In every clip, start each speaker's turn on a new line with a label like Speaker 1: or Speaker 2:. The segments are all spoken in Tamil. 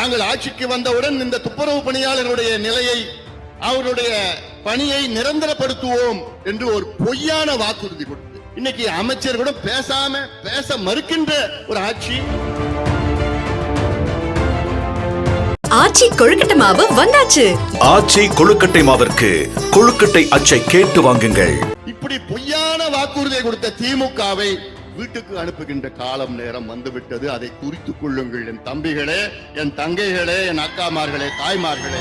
Speaker 1: நாங்கள் ஆட்சிக்கு வந்தவுடன் இந்த துப்புரவு பணியாளர்களுடைய நிலையை அவருடைய பணியை நிரந்தரப்படுத்துவோம் என்று ஒரு பொய்யான வாக்குறுதி கொடுத்து இன்னைக்கு அமைச்சர் கூட பேசாம பேச மறுக்கின்ற ஒரு ஆட்சி.
Speaker 2: ஆச்சி கொழுக்கட்டை மாவு வந்தாச்சு.
Speaker 3: ஆச்சி கொழுக்கட்டை மாவிற்கு கொழுக்கட்டை அச்சை கேட்டு வாங்குங்கள்.
Speaker 1: இப்படி பொய்யான வாக்குறுதியை கொடுத்த திமுகவை வீட்டுக்கு அனுப்புகின்ற காலம் நேரம் வந்துவிட்டது. அதை குறித்துக் கொள்ளுங்கள். என் தம்பிகளே என் தங்கைகளே என் அக்காமார்களே தாய்மார்களே.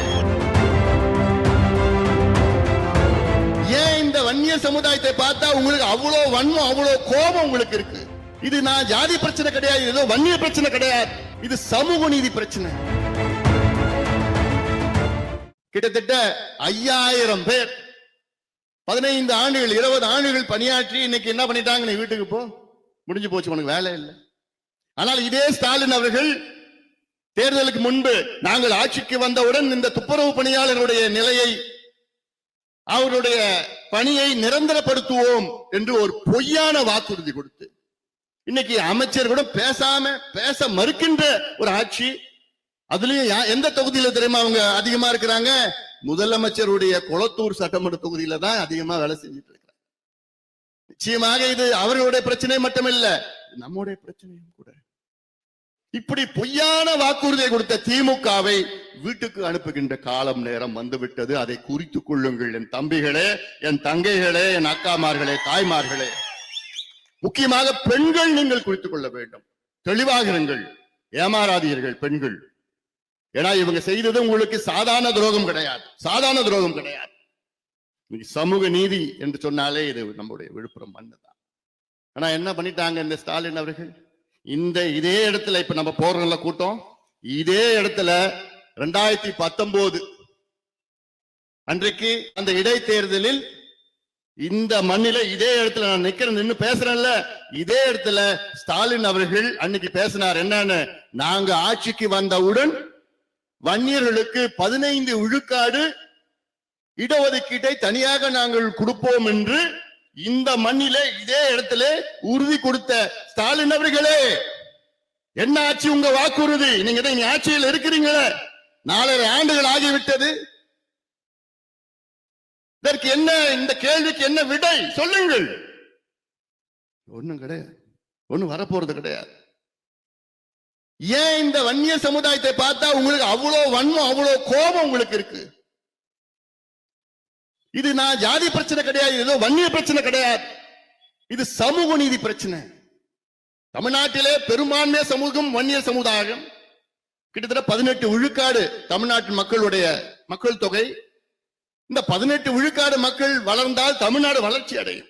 Speaker 1: ஏன் இந்த வன்னிய சமுதாயத்தை பார்த்தா உங்களுக்கு அவ்வளவு வன்மம் அவ்வளவு கோபம் உங்களுக்கு இருக்கு? இது நான் ஜாதி பிரச்சனை கிடையாது ஏதோ வன்னிய பிரச்சனை கிடையாது. இது சமூக நீதி பிரச்சனை. கிட்டத்தட்ட ஐயாயிரம் பேர் பதினைந்து ஆண்டுகள் இருபது ஆண்டுகள் பணியாற்றி இன்னைக்கு என்ன பண்ணிட்டாங்க? நீ வீட்டுக்கு போ. முடிஞ்சு போச்சு உனக்கு வேலை இல்லை. ஆனால் இதே ஸ்டாலின் அவர்கள் தேர்தலுக்கு முன்பு நாங்கள் ஆட்சிக்கு வந்தவுடன் இந்த துப்புரவு பணியாளர்களுடைய நிலையை அவருடைய பணியை நிரந்தரப்படுத்துவோம் என்று ஒரு பொய்யான வாக்குறுதி கொடுத்து இன்னைக்கு அமைச்சர் கூட பேசாம பேச மறுக்கின்ற ஒரு ஆட்சி. அதுலயும் யா- எந்த தொகுதியில தெரியுமா அவங்க அதிகமா இருக்கிறாங்க? முதலமைச்சருடைய கொளத்தூர் சட்டமன்ற தொகுதியில தான் அதிகமா வேலை செஞ்சுட்டு நிச்சயமாக இது அவர்களுடைய பிரச்சனை மட்டுமில்ல நம்முடைய பிரச்சனையும் கூட. இப்படி பொய்யான வாக்குறுதியை கொடுத்த திமுகவை வீட்டுக்கு அனுப்புகின்ற காலம் நேரம் வந்துவிட்டது. அதை குறித்துக் கொள்ளுங்கள். என் தம்பிகளே என் தங்கைகளே என் அக்காமார்களே தாய்மார்களே. முக்கியமாக பெண்கள் நீங்கள் குறித்துக் கொள்ள வேண்டும். தெளிவாக இருங்கள். ஏமாறாதீர்கள் பெண்கள். ஏன்னா இவங்க செய்தது உங்களுக்கு சாதாரண துரோகம் கிடையாது. சாதாரண துரோகம் கிடையாது. இன்னைக்கு சமூக நீதி என்று சொன்னாலே இது நம்முடைய விழுப்புரம் மண்ணு தான். ஆனா என்ன பண்ணிட்டாங்க இந்த ஸ்டாலின் அவர்கள்? இந்த இதே இடத்துல இப்ப நம்ம போறோம்ல கூட்டம். இதே இடத்துல ரெண்டாயிரத்தி பத்தொன்பது அன்றைக்கு அந்த இடைத்தேர்தலில் இந்த மண்ணில இதே இடத்துல நான் நிக்கிறேன் நின்று பேசுறேன்ல இதே இடத்துல ஸ்டாலின் அவர்கள் அன்னைக்கு பேசினார் என்னன்னு நாங்க ஆட்சிக்கு வந்தவுடன் வன்னியர்களுக்கு பதினைந்து விழுக்காடு இடஒதுக்கீட்டை தனியாக நாங்கள் கொடுப்போம் என்று இந்த மண்ணிலே இதே இடத்துல உறுதி கொடுத்த ஸ்டாலின் அவர்களே என்ன ஆட்சி உங்க வாக்குறுதி? நீங்க தான் ஆட்சியில் இருக்கிறீங்களே. நாலரை ஆண்டுகள் ஆகிவிட்டது. இதற்கு என்ன இந்த கேள்விக்கு என்ன விடை? சொல்லுங்கள். ஒண்ணும் கிடையாது. ஒண்ணும் வரப்போறது கிடையாது. ஏன் இந்த வன்னிய சமுதாயத்தை பார்த்தா உங்களுக்கு அவ்வளவு வன்மம் அவ்வளவு கோபம் உங்களுக்கு இருக்கு? இது நான் ஜாதி பிரச்சனை கிடையாது ஏதோ வன்னிய பிரச்சனை கிடையாது. இது சமூக நீதி பிரச்சனை. தமிழ்நாட்டிலே பெரும்பான்மை சமூகம் வன்னிய சமுதாயம். கிட்டத்தட்ட பதினெட்டு விழுக்காடு தமிழ்நாட்டு மக்களுடைய மக்கள் தொகை. இந்த பதினெட்டு விழுக்காடு மக்கள் வளர்ந்தால் தமிழ்நாடு வளர்ச்சி அடையும்.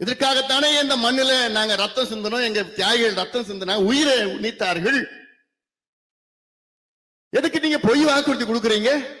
Speaker 1: இதற்காகத்தானே இந்த மண்ணில நாங்க ரத்தம் சிந்தனோம் எங்க தியாகிகள் ரத்தம் சிந்தனா உயிரை நீத்தார்கள். எதுக்கு நீங்க பொய் வாக்குறுதி கொடுக்குறீங்க?